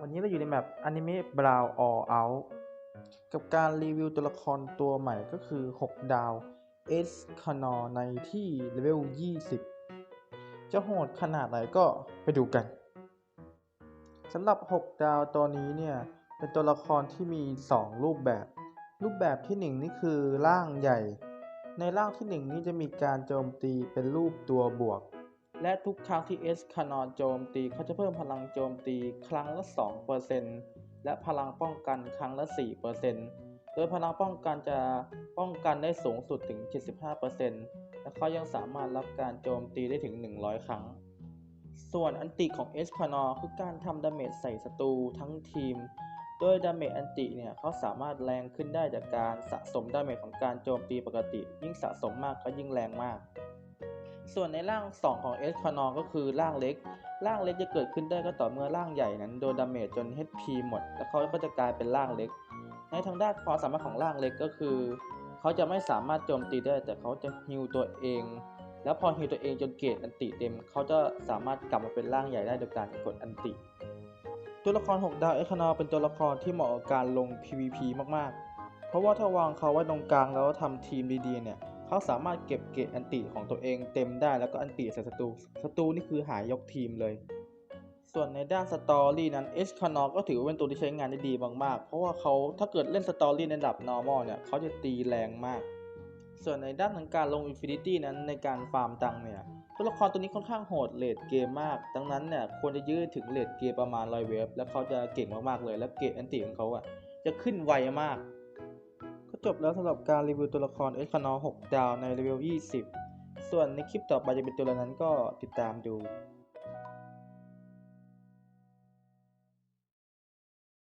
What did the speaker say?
วันนี้เราอยู่ในแมปอนิเมะ Brown All Out กับการรีวิวตัวละครตัวใหม่ก็คือ 6 ดาว S c a n o r ในที่เลเวล 20 จะโหดขนาดไหนก็ไปดูกันสำหรับ 6 ดาวตัวนี้เนี่ย เป็นตัวละครที่มี 2 รูปแบบ รูปแบบที่ 1 นี่คือร่างใหญ่ ในร่างที่ 1 นี่จะมีการโจมตีเป็นรูปตัวบวก และทุกครั้งที่ S คานอนโจมตีเขาจะเพิ่มพลังโจมตีครั้งละ 2%และพลังป้องกันครั้งละ 4%โดยพลังป้องกันจะป้องกันได้สูงสุดถึง 75%และเขายังสามารถรับการโจมตีได้ถึง 100 ครั้ง ส่วนอันติของ S คานอคือการทำดาเมจใส่ศัตรูทั้งทีม โดยดาเมจอันติเนี่ยเขาสามารถแรงขึ้นได้จากการสะสมดาเมจของการโจมตีปกติ ยิ่งสะสมมากก็ยิ่งแรงมาก ส่วนในร่าง 2 ของเอสคานอก็คือร่างเล็ก ร่างเล็กจะเกิดขึ้นได้ก็ต่อเมื่อร่างใหญ่นั้นโดนดาเมจจน HP หมด แล้วเขาก็จะกลายเป็นร่างเล็ก ในทางด้านความสามารถของร่างเล็กก็คือ เขาจะไม่สามารถโจมตีได้ แต่เขาจะฮิวตัวเอง แล้วพอฮิวตัวเองจนเกรดอันติเต็ม เขาจะสามารถกลับมาเป็นร่างใหญ่ได้โดยการกดอันติ ตัวละคร 6 ดาวเอคานอเป็นตัวละครที่เหมาะกับการลง PVP มากๆ เพราะว่าถ้าวางเขาไว้ตรงกลางแล้วทำทีมดีๆเนี่ย เขาสามารถเก็บเกรดอันติของตัวเองเต็มได้แล้วก็อันติใส่ศัตรูศัตรูนี่คือหายยกทีมเลย ส่วนในด้านสตอรี่นั้นเอชคานอก็ถือว่าเป็นตัวที่ใช้งานได้ดีมากๆ เพราะว่าเขาถ้าเกิดเล่นสตอรี่ในระดับ normal เนี่ยเขาจะตีแรงมาก ส่วนในด้านของการลง Infinity นั้นในการฟาร์มตังเนี่ยตัวละครตัวนี้ค่อนข้างโหดเลดเกมมาก ดังนั้นเนี่ยควรจะยืดถึงเลดเกมประมาณร้อยเวฟแล้วเขาจะเก่งมากๆเลย และเกรดอันติของเขาอะจะขึ้นไวมาก จบแล้วสำหรับการรีวิวตัวละครเอ c คานอ6ดาวในเลเวล20 ส่วนในคลิปต่อไปจะเป็นตัวอะไรนั้นก็ติดตามดู